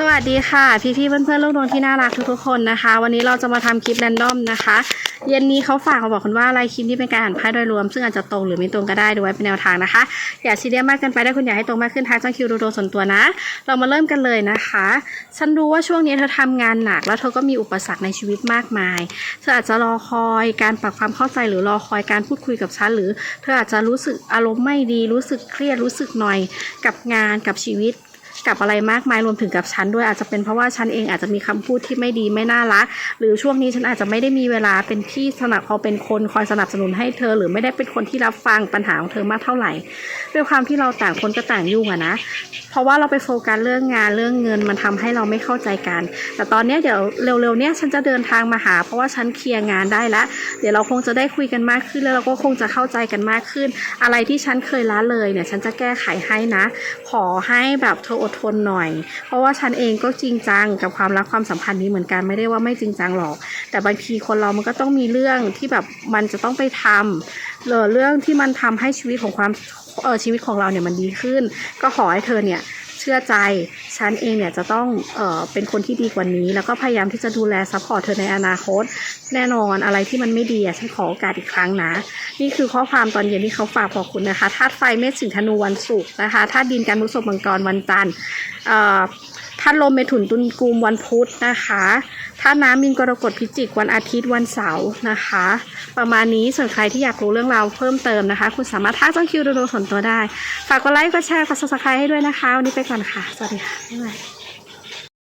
สวัสดีค่ะ พี่ๆเพื่อนๆลูกดวงที่น่ารักทุกๆคนนะคะ วันนี้เราจะมาทำคลิปแรนดอมนะคะ เย็นนี้เขาฝากมาบอกคุณว่าอะไรคลิปนี้เป็นการอ่านไพ่โดยรวม ซึ่งอาจจะตรงหรือไม่ตรงก็ได้ดูไว้เป็นแนวทางนะคะ อย่าซีเรียสมากเกินไปถ้าคุณอยากให้ตรงมากขึ้นทางช่องคิวดูโดส่วนตัวนะ เรามาเริ่มกันเลยนะคะ ฉันรู้ว่าช่วงนี้เธอทำงานหนัก แล้วเธอก็มีอุปสรรคในชีวิตมากมาย เธออาจจะรอคอยการปรับความเข้าใจหรือรอคอยการพูดคุยกับฉันหรือ เธออาจจะรู้สึกอารมณ์ไม่ดีรู้สึกเครียดรู้สึกหน่อยกับงานกับชีวิต กับอะไรมากมายรวมถึงกับฉันด้วยอาจจะเป็นเพราะว่าฉันเองอาจจะมีคำพูดที่ไม่ดีไม่น่ารัก หรือช่วงนี้ฉันอาจจะไม่ได้มีเวลาเป็นที่สนับพอเป็นคนคอยสนับสนุนให้เธอ หรือไม่ได้เป็นคนที่รับฟังปัญหาของเธอมากเท่าไหร่ ด้วยความที่เราต่างคนก็ต่างยุ่งอะนะ เพราะว่าเราไปโฟกัสเรื่องงานเรื่องเงินมันทำให้เราไม่เข้าใจกัน แต่ตอนนี้เดี๋ยวเร็วๆเนี้ยฉันจะเดินทางมาหา เพราะว่าฉันเคลียร์งานได้แล้ว เดี๋ยวเราคงจะได้คุยกันมากขึ้นแล้วเราก็คงจะเข้าใจกันมากขึ้น อะไรที่ฉันเคยละเลยเนี่ยฉันจะแก้ไขให้นะ ขอให้แบบเธออดทนหน่อย เพราะว่าฉันเองก็จริงจังกับความรักความสัมพันธ์นี้เหมือนกันไม่ได้ว่าไม่จริงจังหรอก แต่บางทีคนเรามันก็ต้องมีเรื่องที่แบบมันจะต้องไปทำหรือเรื่องที่มันทำให้ชีวิตของความเออชีวิตของเราเนี่ยมันดีขึ้น ก็ขอให้เธอเนี่ย ชื่อใจ ฉันเองเนี่ยจะต้องเอ่อเป็นคนที่ดีกว่านี้ แล้วก็พยายามที่จะดูแลซัพพอร์ตเธอในอนาคต แน่นอนอะไรที่มันไม่ดีอะฉันขอโอกาสอีกครั้งนะ นี่คือข้อความตอนเย็นที่เขาฝากบอกคุณนะคะธาตุไฟเมษสิงธนูวันศุกร์นะคะธาตุดินการมุสบมังกรวันจันทร์เอ่อ ธาตุลมเมถุนตุลกุมวันพุธนะคะธาตุน้ำมินกรกฎพิจิกวันอาทิตย์วันเสาร์นะคะ ประมาณนี้ส่วนใครที่อยากรู้เรื่องราวเพิ่มเติมนะคะ คุณสามารถทักจ้องคิวดูโดส่วนตัวได้ ฝากกดไลค์กดแชร์กดซับสไครต์ให้ด้วยนะคะวันนี้ไปก่อนค่ะ สวัสดีค่ะบ๊ายบาย